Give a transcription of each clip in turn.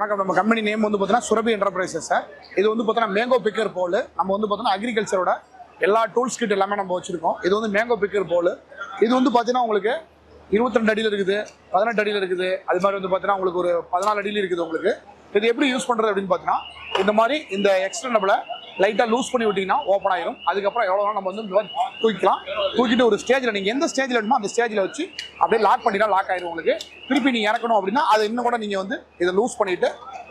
வணக்கம் நம்ம company name வந்து பார்த்தீங்கன்னா சுரபி என்டர்பிரைசஸ் சார் இது வந்து பார்த்தீங்கன்னா மேங்கோ பிக்கர் போல் நம்ம வந்து பார்த்தீங்கன்னா அக்ரிகல்ச்சரோட எல்லா டூல்ஸ் கிட் எல்லாமே நம்ம வச்சிருக்கோம். இது வந்து மேங்கோ பிக்கர் போல் இது வந்து பார்த்தீங்கன்னா உங்களுக்கு இருபத்தி ரெண்டு அடியில் இருக்குது பதினெட்டு அடியில் இருக்குது. அது மாதிரி வந்து பார்த்தீங்கன்னா உங்களுக்கு ஒரு பதினாலு அடியில் இருக்குது உங்களுக்கு. இது எப்படி யூஸ் பண்ணுறது அப்படின்னு பார்த்தீங்கன்னா இந்த மாதிரி இந்த எக்ஸ்டர்னபிளை லைட்டாக லூஸ் பண்ணி விட்டிங்கன்னா ஓப்பன் ஆயிரும். அதுக்கப்புறம் எவ்வளோ நம்ம வந்து தூக்கிக்கலாம். தூக்கிட்டு ஒரு ஸ்டேஜில் நீங்கள் எந்த ஸ்டேஜில் வேணுமோ அந்த ஸ்டேஜில் வச்சு அப்படியே லாக் பண்ணிட்டா லாக் ஆயிரும் உங்களுக்கு. திருப்பி நீங்கள் இறக்கணும் அப்படின்னா அதை இன்னும் கூட நீங்கள் வந்து இதை லூஸ் பண்ணிவிட்டு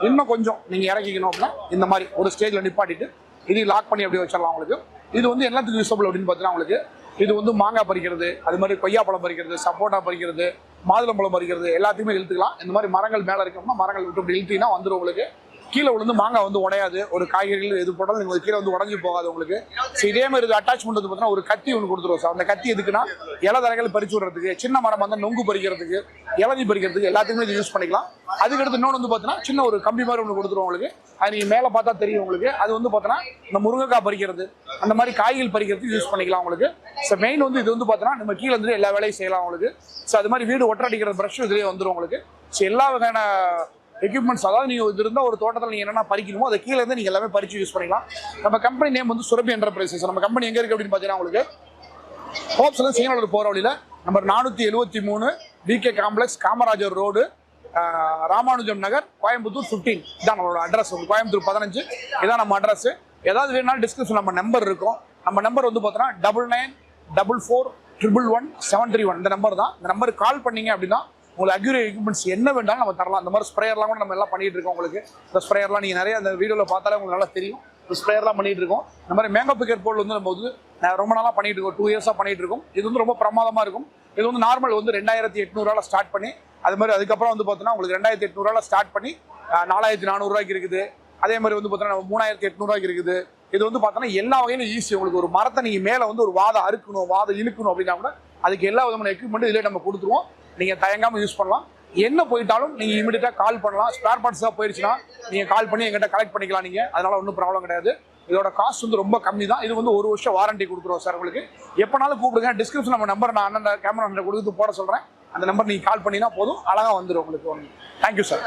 இன்னும் கொஞ்சம் நீங்கள் இறக்கிக்கணும் அப்படின்னா இந்த மாதிரி ஒரு ஸ்டேஜில் நிப்பாட்டிட்டு இது லாக் பண்ணி அப்படியே வச்சிடலாம் உங்களுக்கு. இது வந்து எல்லாத்துக்கும் யூஸபிள் அப்படின்னு பார்த்தீங்கன்னா உங்களுக்கு இது வந்து மாங்காய் பறிக்கிறது அது மாதிரி கொய்யாப்பழம் பறிக்கிறது சப்போட்டா பறிக்கிறது மாதுளம்பழம் பறிக்கிறது எல்லாத்தையுமே இழுத்துக்கலாம் இந்த மாதிரி மரங்கள் மேலே இருக்கோம்னா மரங்கள் விட்டு இப்படி வந்துடும் உங்களுக்கு. கீழே விழுந்து மாங்காய் வந்து உடையாது. ஒரு காய்கறிகள் எது போட்டாலும் நீங்கள் கீழே வந்து உடஞ்சி போகாது உங்களுக்கு. ஸோ இதே மாதிரி இது அட்டாச்மெண்ட் வந்து பார்த்தீங்கன்னா ஒரு கத்தி ஒன்று கொடுத்துருவோம் சார். அந்த கத்தி எதுக்குன்னா இலை தரைகள் பறிச்சு விடுறதுக்கு சின்ன மரம் வந்து நொங்கு பறிக்கிறதுக்கு இளநி பறிக்கிறதுக்கு எல்லாத்துக்குமே இது யூஸ் பண்ணிக்கலாம். அதுக்கடுத்து இன்னொன்று வந்து பார்த்தீங்கன்னா சின்ன ஒரு கம்பி மாதிரி ஒன்று கொடுத்துருவோம் உங்களுக்கு. அது நீங்கள் மேலே பார்த்தா தெரியும் உங்களுக்கு. அது வந்து பார்த்தோன்னா இந்த முருங்கைக்காய் பறிக்கிறது அந்த மாதிரி காய்கள் பறிக்கிறதுக்கு யூஸ் பண்ணிக்கலாம் உங்களுக்கு. ஸோ மெயின் வந்து இது வந்து பார்த்தோன்னா நம்ம கீழே இருந்து எல்லா வேலையும் செய்யலாம் உங்களுக்கு. ஸோ அது மாதிரி வீடு ஒட்டடிக்கிற ப்ரஷ் இதுலேயே வந்துடும் உங்களுக்கு. ஸோ எல்லா வகையான எக்யூப்மெண்ட்ஸ் அதாவது நீங்கள் இது இருந்தால் ஒரு தோட்டத்தில் நீங்கள் என்னென்ன பறிக்கணுமோ அதை கீழே இருந்து நீங்கள் எல்லாமே பறிச்சு யூஸ் பண்ணிக்கலாம். நம்ம கம்பெனி நேம் வந்து சுரபி என்டர்பிரைசஸ் நம்ம கம்பெனி எங்கே இருக்குது அப்படின்னு பார்த்தீங்கன்னா உங்களுக்கு ஹோப்ஸ்ல சீனலூர் போகிற வழியில் நம்பர் நானூற்றி எழுபத்தி மூணு TK complex Kamarajar road Ramanujam Nagar Coimbatore fifteen இதான் நம்மளோட அட்ரஸ் கோயம்புத்தூர் பதினஞ்சு. இதான் நம்ம அட்ரஸ் ஏதாவது வேணாலும் டிஸ்கிரிப்ஷன் நம்ம நம்பர் இருக்கும். நம்ம நம்பர் வந்து பார்த்தோன்னா double nine double four triple one seven three one இந்த நம்பர் தான். இந்த நம்பருக்கு கால் பண்ணீங்க அப்படின்னா உங்களுக்கு அக்யூரி எக்யூப்மெண்ட்ஸ் என்ன வேண்டாலும் நம்ம தரலாம். இந்த மாதிரி ஸ்ப்ரேயர்லாம் கூட நம்ம எல்லாம் பண்ணிட்டு இருக்கோம் உங்களுக்கு. இந்த ஸ்ப்ரேயர்லாம் நீங்கள் நிறைய அந்த வீடியோவில் பார்த்தாலே உங்களுக்கு நல்லா தெரியும். இந்த ஸ்ப்ரேயர்லாம் பண்ணிட்டு இருக்கோம். இந்த மாதிரி மேங்கோ பிக்கெட் போர்டு வந்து நம்ம வந்து நான் ரொம்ப நாளாக பண்ணிட்டு இருக்கோம். டூ இயர்ஸாக பண்ணிட்டு இருக்கோம். இது வந்து ரொம்ப பிரமாதமாக இருக்கும். இது வந்து நார்மல் வந்து ரெண்டாயிரத்தி எட்நூறுவால ஸ்டார்ட் பண்ணி அது மாதிரி அதுக்கப்புறம் வந்து பார்த்தீங்கன்னா உங்களுக்கு ரெண்டாயிரத்தி எட்நூறுவால ஸ்டார்ட் பண்ணி நாலாயிரத்தி நானூறுரூவாய்க்கு இருக்குது. அதே மாதிரி வந்து பார்த்தீங்கன்னா மூணாயிரத்தி எட்நூறுவாய்க்கு இருக்குது. இது வந்து பார்த்தோன்னா எல்லா வகையிலும் ஈஸி உங்களுக்கு ஒரு மரத்தை நீங்கள் மேலே வந்து ஒரு வாதம் அறுக்கணும் வாதம் இழுக்கணும் அப்படின்னா கூட அதுக்கு எல்லா விதமான எக்யூப்மெண்ட் இதிலே நம்ம கொடுத்துருவோம். நீங்கள் தயங்காமல் யூஸ் பண்ணலாம். என்ன போயிட்டாலும் நீங்கள் இமீடியட்டாக கால் பண்ணலாம். ஸ்பேர் பார்ட்ஸாக போயிடுச்சுன்னா போயிருச்சுன்னா நீங்கள் கால் பண்ணி எங்கிட்ட கலெக்ட் பண்ணிக்கலாம் நீங்கள் அதனால் ஒன்றும் ப்ராப்ளம் கிடையாது. இதோட காஸ்ட் வந்து ரொம்ப கம்மி தான். இது வந்து ஒரு வருஷம் வாரண்டி கொடுத்துருவோம் சார் உங்களுக்கு. எப்போனாலும் கூப்பிடுங்க. டிஸ்கிரிப்ஷன் நம்ம நம்பர் நான் அண்ணன் கேமரா கொடுத்து போட சொல்கிறேன் அந்த நம்பர் நீங்கள் கால் பண்ணினா போதும். அழகாக வந்துடும் உங்களுக்கு. ஒன்று தேங்க்யூ சார்